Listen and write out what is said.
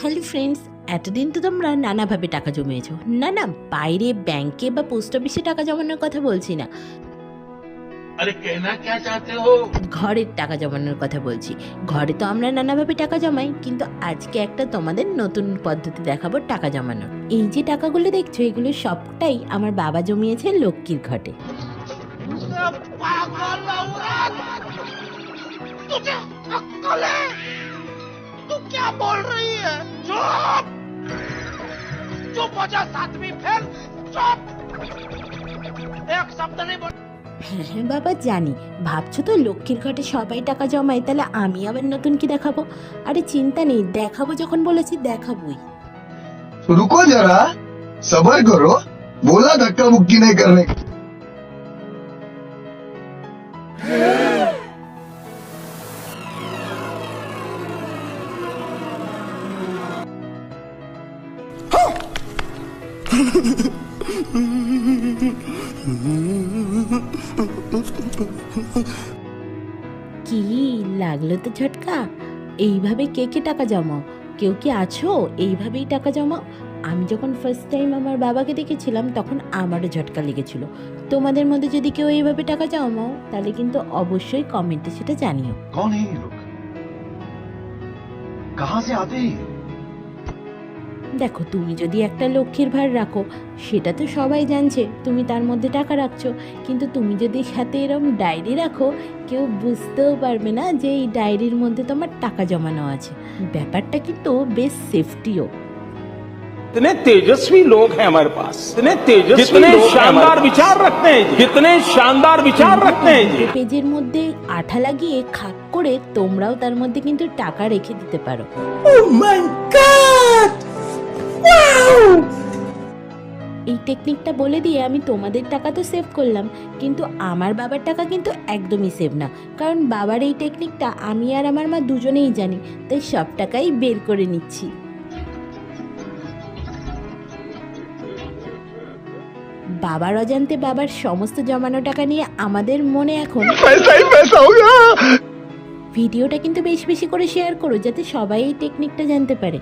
Hello friends এতদিন তো তোমরা নানাভাবে টাকা জমিয়েছো। না না বাইরে ব্যাংকে বা পোস্ট অফিসে টাকা জমানোর কথা বলছি না। ঘরের টাকা জমানোর কথা বলছি। ঘরে তো আমরা নানাভাবে টাকা জমাই কিন্তু আজকে একটা তোমাদের নতুন পদ্ধতি দেখাবো টাকা জমানোর। এই যে টাকাগুলো দেখছ এগুলো সবটাই আমার বাবা জমিয়েছে লক্ষ্মীর ঘটে তুই चुप हो जा सातवीं फेल चुप एक शब्द नहीं बोल হ্যাঁ হ্যাঁ বাবা জানি ভাবছো তো লক্ষ্মীর ঘটে সবাই টাকা জমায় তাহলে আমি আবার নতুন কি দেখাবো আরে চিন্তা নেই দেখাবো যখন বলেছি দেখাবোই रुको जरा सबर करो बोला धक्का मुक्की नहीं करने का। কি লাগলো তো ঝটকা এইভাবে কে কে টাকা জমাও কেউ কি আছো এইভাবেই টাকা জমাও আমি যখন ফার্স্ট টাইম আমার বাবাকে দেখেছিলাম তখন আমারও ঝটকা লেগেছিল তোমাদের মধ্যে যদি কেউ এইভাবে টাকা জমাও তাহলে কিন্তু অবশ্যই কমেন্টে সেটা জানিও कौन है ये लोग कहां से आते हैं ये? দেখো তুমি যদি একটা লক্ষ্মীর ভার রাখো সেটা তো সবাই জানছে তুমি তার মধ্যে টাকা রাখছো কিন্তু তুমি যদি সাথে এরকম ডায়েরি রাখো কেউ বুঝতেও পারবে না যে এই ডায়েরির মধ্যে তোমার টাকা জমানো আছে ব্যাপারটা কিন্তু বেশ সেফটিও कितने तेजस्वी लोग हैं हमारे पास कितने तेजस्वी कितने शानदार विचार रखते हैं कितने शानदार विचार रखते हैं जी পেজের মধ্যে আঠা লাগিয়ে খাক করে তোমরাও তার মধ্যে কিন্তু টাকা রেখে দিতে পারো এই টেকনিকটা বলে দিয়ে আমি তোমাদের টাকা তো সেভ করলাম কিন্তু আমার বাবার টাকা কিন্তু একদমই সেভ না। কারণ বাবার এই টেকনিকটা আমি আর আমার মা দুজনেই জানি তাই সব টাকাই বের করে নিচ্ছি। বাবার অজান্তে বাবার সমস্ত জমানো টাকা নিয়ে আমাদের মনে এখন ভিডিওটা কিন্তু বেশি বেশি করে শেয়ার করো যাতে সবাই এই টেকনিকটা জানতে পারে।